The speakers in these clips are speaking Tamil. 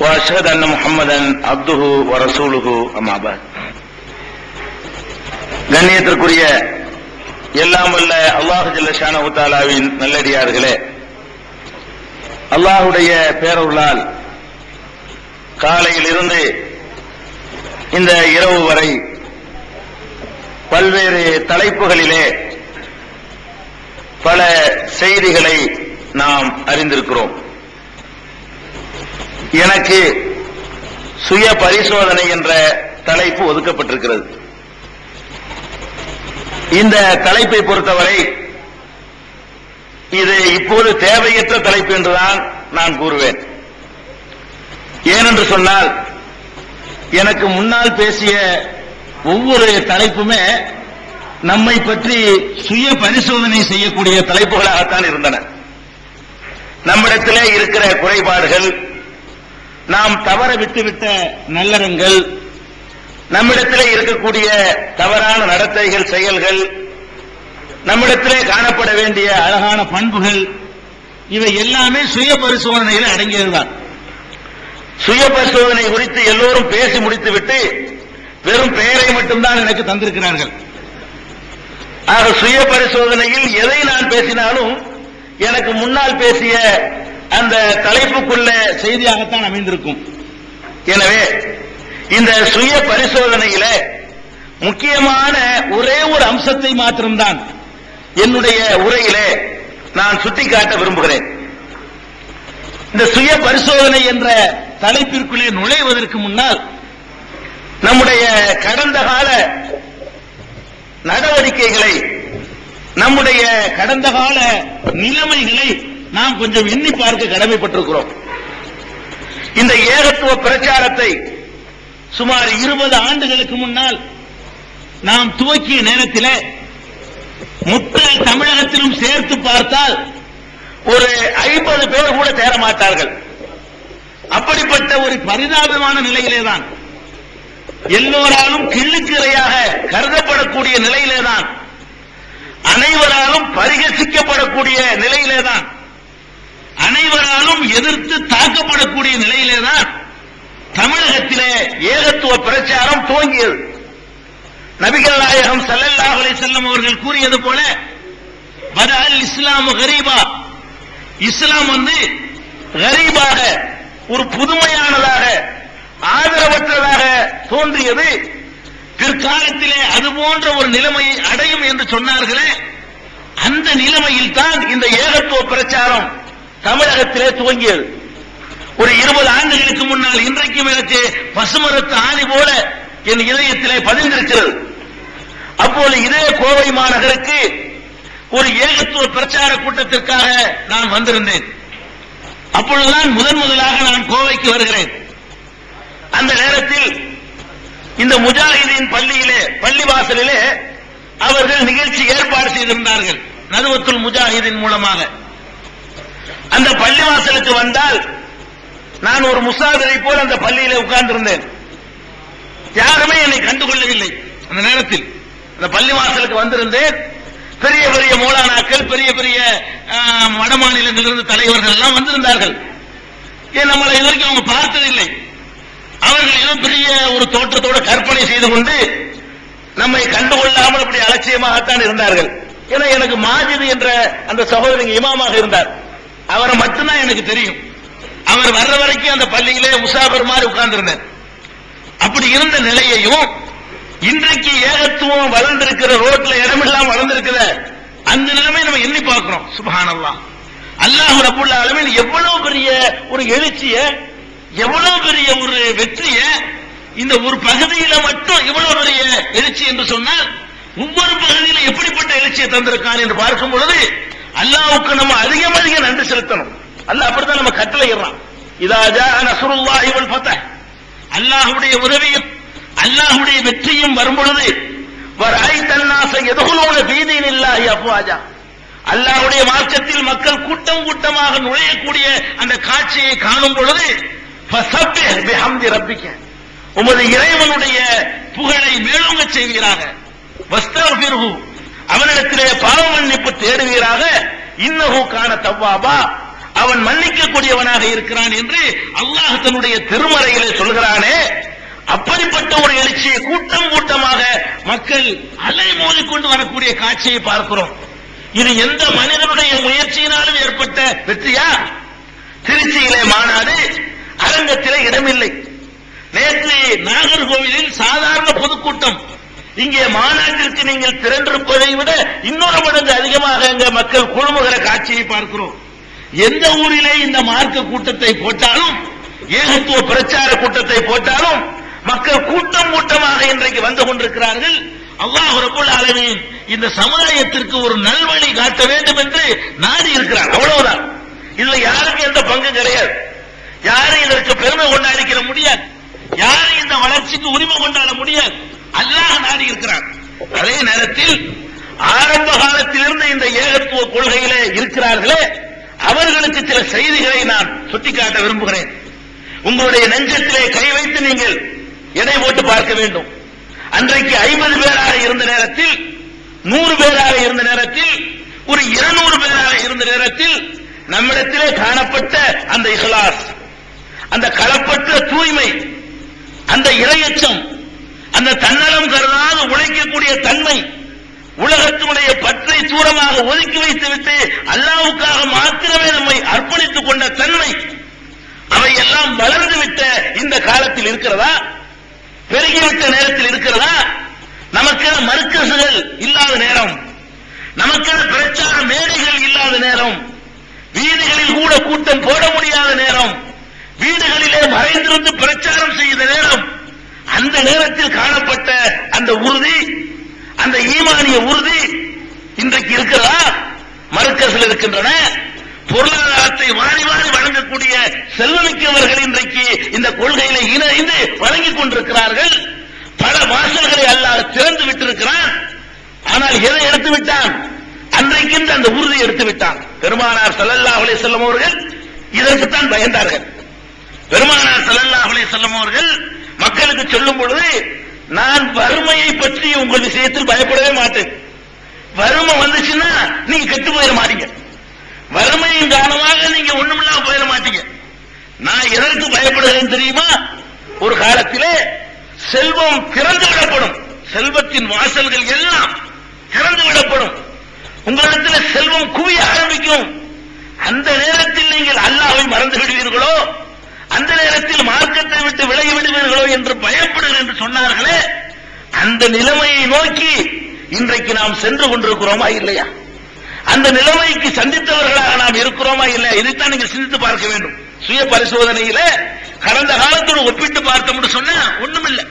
واشهد ان محمدا عبده ورسوله اما بعد கண்ணியத்திற்குரிய எல்லாம் வல்ல அல்லாஹு ஜல்ல ஷானஹு தஆலாவின் நல்லடியார்களே அல்லாஹ்வுடைய பேரருளால் காலையிலிருந்து இந்த இரவு வரை பல்வேறு தலைப்புகளிலே பல செய்திகளை நாம் அறிந்திருக்கிறோம் எனக்கு சுய பரிசோதனை என்ற தலைப்பு ஒதுக்கப்பட்டிருக்கிறது. இந்த தலைப்பை பொறுத்தவரை இது இப்போது தேவையற்ற தலைப்பு என்றுதான் நான் கூறுவேன். ஏனென்று சொன்னால் எனக்கு முன்னால் பேசிய ஒவ்வொரு தலைப்புமே நம்மை பற்றி சுய பரிசோதனை செய்யக்கூடிய தலைப்புகளாகத்தான் இருந்தன. நம்மிடத்திலே இருக்கிற குறைபாடுகள் நாம் தவற விட்டுவிட்ட நல்லறங்கள் நம்மிடத்திலே இருக்கக்கூடிய தவறான நடத்தைகள் செயல்கள் நம்மிடத்திலே காணப்பட வேண்டிய அழகான பண்புகள் இவை எல்லாமே சுய பரிசோதனையில் அடங்கியதுதான். சுய பரிசோதனை குறித்து எல்லோரும் பேசி முடித்துவிட்டு வெறும் பெயரை மட்டும்தான் எனக்கு தந்திருக்கிறார்கள். ஆக சுய பரிசோதனையில் எதை நான் பேசினாலும் எனக்கு முன்னால் பேசிய அந்த தலைப்புக்குள்ள செய்தியாகத்தான் அமைந்திருக்கும். எனவே இந்த சுய பரிசோதனையில முக்கியமான ஒரே ஒரு அம்சத்தை மாத்திரம்தான் என்னுடைய உரையிலே நான் சுட்டிக்காட்ட விரும்புகிறேன். இந்த சுய பரிசோதனை என்ற தலைப்பிற்குள்ளே நுழைவதற்கு முன்னால் நம்முடைய கடந்த கால நடவடிக்கைகளை நம்முடைய கடந்த கால நிலைமைகளை நாம் கொஞ்சம் எண்ணி பார்க்க கடமைப்பட்டிருக்கிறோம். இந்த ஏகத்துவ பிரச்சாரத்தை சுமார் இருபது ஆண்டுகளுக்கு முன்னால் நாம் துவக்கிய நேரத்தில் முத்த தமிழகத்திலும் சேர்த்து பார்த்தால் ஒரு ஐம்பது பேர் கூட தேரமாட்டார்கள் அப்படிப்பட்ட ஒரு பரிதாபமான நிலையிலேதான் எல்லோராலும் கிள்ளுக்கிறையாக கருதப்படக்கூடிய நிலையிலேதான் அனைவராலும் பரிகசிக்கப்படக்கூடிய நிலையிலேதான் அனைவராலும் எதிர்த்து தாக்கப்படக்கூடிய நிலையிலேதான் தமிழகத்திலே ஏகத்துவ பிரச்சாரம் துவங்கியது. நபிகள் நாயகம் சல்லல்லாஹ் அலைஹி அவர்கள் கூறியது போல பதல் இஸ்லாம் கரீபா. இஸ்லாம் வந்து கரீபாக ஒரு புதுமையானதாக ஆதரவற்றதாக தோன்றியது. பிற்காலத்திலே அது போன்ற ஒரு நிலைமையை அடையும் என்று சொன்னார்களே அந்த நிலைமையில் தான் இந்த ஏகத்துவ பிரச்சாரம் தமிழகத்திலே துவங்கியது. ஒரு இருபது ஆண்டுகளுக்கு முன்னால் இன்றைக்கும் எனக்கு பசுமரத்து ஆணி போல என் இதயத்திலே பதிந்திருக்கிறது. அப்போது இதே கோவை மாநகருக்கு ஒரு ஏகத்துவ பிரச்சார கூட்டத்திற்காக நான் வந்திருந்தேன். அப்பொழுதுதான் முதன் முதலாக நான் கோவைக்கு வருகிறேன். அந்த நேரத்தில் இந்த முஜாஹிதீன் பள்ளியிலே பள்ளிவாசலிலே அவர்கள் நிகழ்ச்சி ஏற்பாடு செய்திருந்தார்கள். நதுவத்துல் முஜாஹிதீன் மூலமாக. அந்த பள்ளிவாசலுக்கு வந்தால் நான் ஒரு முசாதரை போல் அந்த பள்ளியில உட்கார்ந்திருந்தேன். யாருமே என்னை கண்டுகொள்ளவில்லை. அந்த நேரத்தில் அந்த பள்ளிவாசலுக்கு வந்திருந்தேன். பெரிய பெரிய மூலானாக்கள் பெரிய பெரிய வடமாநிலங்களிலிருந்து தலைவர்கள் எல்லாம் வந்திருந்தார்கள். ஏன் நம்மளை இது வரைக்கும் அவங்க பார்த்ததில்லை. அவர்கள் ஏதோ பெரிய ஒரு தோற்றத்தோட கற்பனை செய்து கொண்டு நம்மை கண்டுகொள்ளாமல் அப்படி அலட்சியமாகத்தான் இருந்தார்கள். ஏன்னா எனக்கு மாஜிது என்ற அந்த சகோதரிங்க இமாமாக இருந்தார். அவரை மட்டும்தான் எனக்கு தெரியும். அவர் வர்ற வரைக்கும் அந்த பள்ளியிலே முசாபர் மாதிரி உட்கார்ந்திருந்தார். அப்படி இருந்த நிலையையும் இன்றைக்கு ஏகத்துவம் வளர்ந்திருக்கிற ரோட்ல இடமெல்லாம் வளர்ந்திருக்கிற அந்த நிலைமை நம்ம எண்ணி பார்க்கிறோம். சுபஹானல்லாஹ் அல்லாஹ் ரபுல் அளவில் எவ்வளவு பெரிய ஒரு எழுச்சிய எவ்வளவு பெரிய ஒரு வெற்றிய இந்த ஒரு பகுதியில மட்டும் இவ்வளவு பெரிய எழுச்சி என்று சொன்னால் ஒவ்வொரு பகுதியில எப்படிப்பட்ட எழுச்சியை தந்திருக்கான் என்று பார்க்கும் பொழுது அல்லாவுக்கு நம்ம அதிகம் அதிகம் நன்றி செலுத்தணும். அல்ல அப்படித்தான் நம்ம கட்டளையிடுறான். இதா ஜா நஸ்ருல்லாஹி வல் ஃபத்ஹ் அல்லாஹ்வுடைய உதவியும் அல்லாஹ்வுடைய வெற்றியும் வரும் பொழுது வராய் தன்னாச எதுகுலோன இல்லாஹி அஃப்வாஜா. அல்லாஹ்வுடைய மார்க்கத்தில் மக்கள் கூட்டம் கூட்டமாக நுழையக்கூடிய அந்த காட்சியை காணும் பொழுது ஃபஸப்பிஹ் பிஹம்தி ரப்பிக்க. உமது இறைவனுடைய புகழை மேலோங்க செய்வீராக. வஸ்தக்ஃபிர்ஹு. அவனிடத்திலே பாவ மன்னிப்பு தேடுவீராக. இன்னகு காண தவ்வாபா. அவன் மன்னிக்கக்கூடியவனாக இருக்கிறான் என்று அல்லாஹ் தன்னுடைய திருமறையிலே சொல்கிறானே. அப்படிப்பட்ட ஒரு எழுச்சியை கூட்டம் கூட்டமாக மக்கள் அலை மோதிக்கொண்டு வரக்கூடிய காட்சியை பார்க்கிறோம். இது எந்த மனிதனுடைய முயற்சியினாலும் ஏற்பட்ட வெற்றியா? திருச்சியிலே மாநாடு அரங்கத்திலே இடமில்லை. நேற்று நாகர்கோவிலில் சாதாரண பொதுக்கூட்டம். இங்கே மாநாட்டிற்கு நீங்கள் திரண்டிருப்பதை விட இன்னொரு மடங்கு அதிகமாக இங்க மக்கள் குழுமுகிற காட்சியை பார்க்கிறோம். எந்த ஊரிலே இந்த மார்க்க கூட்டத்தை போட்டாலும் ஏகத்துவ பிரச்சார கூட்டத்தை போட்டாலும் மக்கள் கூட்டம் கூட்டமாக இன்றைக்கு வந்து கொண்டிருக்கிறார்கள். அல்லாஹ் ரபுல் ஆலமீன் இந்த சமுதாயத்திற்கு ஒரு நல்வழி காட்ட வேண்டும் என்று நாடி இருக்கிறார். அவ்வளவுதான். இதுல யாருக்கும் எந்த பங்கு கிடையாது. யாரும் இதற்கு பெருமை கொண்டாடிக்கிற முடியாது. யாரும் இந்த வளர்ச்சிக்கு உரிமை கொண்டாட முடியாது. அல்லாஹ் நாடி இருக்கிறார். அதே நேரத்தில் ஆரம்ப காலத்திலிருந்து இந்த ஏகத்துவ கொள்கையில இருக்கிறார்களே அவர்களுக்கு சில செய்திகளை நான் சுட்டிக்காட்ட விரும்புகிறேன். உங்களுடைய நெஞ்சத்திலே கை வைத்து நீங்கள் எடை போட்டு பார்க்க வேண்டும். அன்றைக்கு ஐம்பது பேராக இருந்த நேரத்தில் நூறு பேராக இருந்த நேரத்தில் ஒரு இருநூறு பேராக இருந்த நேரத்தில் நம்மிடத்திலே காணப்பட்ட அந்த இஹ்லாஸ் அந்த களப்பற்ற தூய்மை அந்த இரையச்சம் அந்த தன்னலம் கருதாது உழைக்கக்கூடிய தன்மை உலகத்தினுடைய பற்றை தூரமாக ஒதுக்கி வைத்துவிட்டு அல்லாவுக்காக மாத்திரமே நம்மை அர்ப்பணித்துக் கொண்ட தன்மை அவை எல்லாம் வளர்ந்து விட்ட இந்த காலத்தில் இருக்கிறதா பெருகிவிட்ட நேரத்தில் இருக்கிறதா நமக்கென மறுக்கசுகள் இல்லாத நேரம் நமக்கென பிரச்சார மேடைகள் இல்லாத நேரம் வீடுகளில் கூட கூட்டம் போட முடியாத நேரம் வீடுகளிலே மறைந்திருந்து பிரச்சாரம் செய்த நேரம் அந்த நேரத்தில் காணப்பட்ட அந்த உறுதி அந்த ஈமானிய உறுதி இன்றைக்கு இருக்கிறதா மறுக்கசில் இருக்கின்றன. பொருளாதாரத்தை மாறி மாறி வழங்கக்கூடிய செல்வமிக்கவர்கள் இன்றைக்கு இந்த கொள்கையில இணைந்து வழங்கிக் கொண்டிருக்கிறார்கள். பல வாசல்களை அல்லாஹ் திறந்து விட்டிருக்கிறான். ஆனால் எதை எடுத்து விட்டான்? அன்றைக்கு அந்த உறுதி எடுத்து விட்டான். பெருமானார் சல்லல்லா அலே செல்லம் அவர்கள் இதற்குத்தான் பயந்தார்கள். பெருமானார் சல்லல்லா அலே செல்லம் அவர்கள் மக்களுக்கு சொல்லும் பொழுது நான் வறுமையை பற்றி உங்கள் விஷயத்தில் பயப்படவே மாட்டேன். வறுமை வந்துச்சுன்னா நீங்க கெட்டு போயிட மாட்டீங்க. வறுமையின் காரணமாக நீங்க ஒண்ணுமில்லாம போயிட மாட்டீங்க. நான் எதற்கு பயப்படுகிறேன் தெரியுமா? ஒரு காலத்திலே செல்வம் திறந்து விடப்படும் செல்வத்தின் வாசல்கள் எல்லாம் திறந்து விடப்படும் உங்களிடத்தில் செல்வம் குவிய ஆரம்பிக்கும். அந்த நேரத்தில் நீங்கள் அல்லாவை மறந்து விடுவீர்களோ? அந்த நேரத்தில் மார்க்கத்தை விட்டு விலகி விடுவீர்களோ என்று பயப்படுகிறேன் என்று சொன்னார்களே அந்த நிலைமையை நோக்கி இன்றைக்கு நாம் சென்று கொண்டிருக்கிறோமா இல்லையா? அந்த நிலைமைக்கு சந்தித்தவர்களாக நாம் இருக்கிறோமா இல்லையா? இதைத்தான் நீங்க சிந்தித்து பார்க்க வேண்டும். சுய பரிசோதனையில கடந்த காலத்தோடு ஒப்பிட்டு பார்த்தோம்னு சொன்னா ஒண்ணுமில்லை.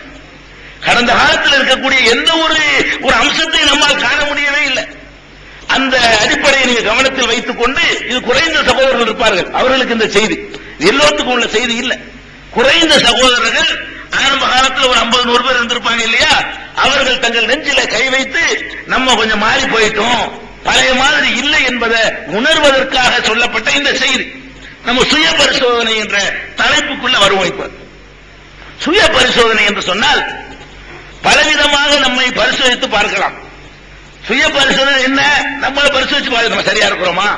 கடந்த காலத்தில் இருக்கக்கூடிய எந்த ஒரு ஒரு அம்சத்தை நம்மால் காண முடியவே இல்லை. அந்த அடிப்படையை நீங்க கவனத்தில் வைத்துக் கொண்டு இது குறைந்த சகோதரர்கள் இருப்பார்கள். அவர்களுக்கு இந்த செய்தி. எல்லோத்துக்கும் எல்லோருக்கும் உள்ள செய்தி இல்ல. குறைந்த சகோதரர்கள் ஆரம்ப காலத்தில் ஒரு ஐம்பது நூறு பேர் இருந்திருப்பாங்க இல்லையா? அவர்கள் தங்கள் நெஞ்சில கை வைத்து நம்ம கொஞ்சம் மாறி போயிட்டோம். பழைய மாதிரி இல்லை என்பதை உணர்வதற்காக சொல்லப்பட்ட இந்த செய்தி. நம்ம சுய பரிசோதனை என்ற தலைப்புக்குள்ள வருவோம் இப்ப. சுய பரிசோதனை என்று சொன்னால் பலவிதமாக நம்மை பரிசோதித்து பார்க்கலாம். சுய பரிசோதனை என்ன? நம்மளை பரிசோதிச்சு பார்க்க நம்ம சரியா இருக்கிறோமா?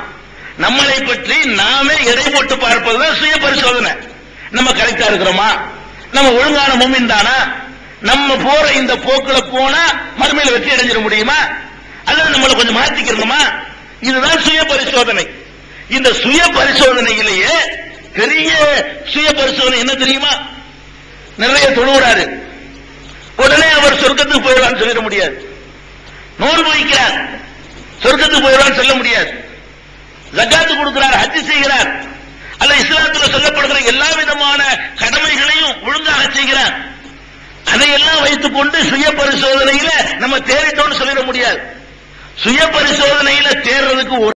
நம்மளை பற்றி நாமே எடை போட்டு பார்ப்பதுதான் சுய பரிசோதனை. நம்ம கரெக்டா இருக்கிறோமா? நம்ம ஒழுங்கான மூமின் தானா? நம்ம போற இந்த போக்குல போனா மறுமையில வெற்றி அடைஞ்சிட முடியுமா? அல்லது நம்மளை கொஞ்சம் மாத்திக்கிறோமா இதுதான் சுய பரிசோதனை. இந்த சுய பரிசோதனையிலேயே பெரிய சுய பரிசோதனை என்ன தெரியுமா? நிறைய தொழுகிறாரு உடனே அவர் சொர்க்கத்துக்கு போயிடுவான்னு சொல்லிட முடியாது. நோன்பு வைக்கிறார். சொர்க்கத்துக்கு போயிடுவான்னு சொல்ல முடியாது. ஜக்காத்து கொடுக்கிறார் ஹஜ் செய்கிறார். அல்ல இஸ்லாத்துல சொல்லப்படுகிற எல்லா விதமான கடமைகளையும் ஒழுங்காக செய்கிறார். அதையெல்லாம் வைத்துக் கொண்டு சுய பரிசோதனையில நம்ம தேறிட்டோம்னு சொல்லிட முடியாது. சுய பரிசோதனையில தேர்றதுக்கு ஒரு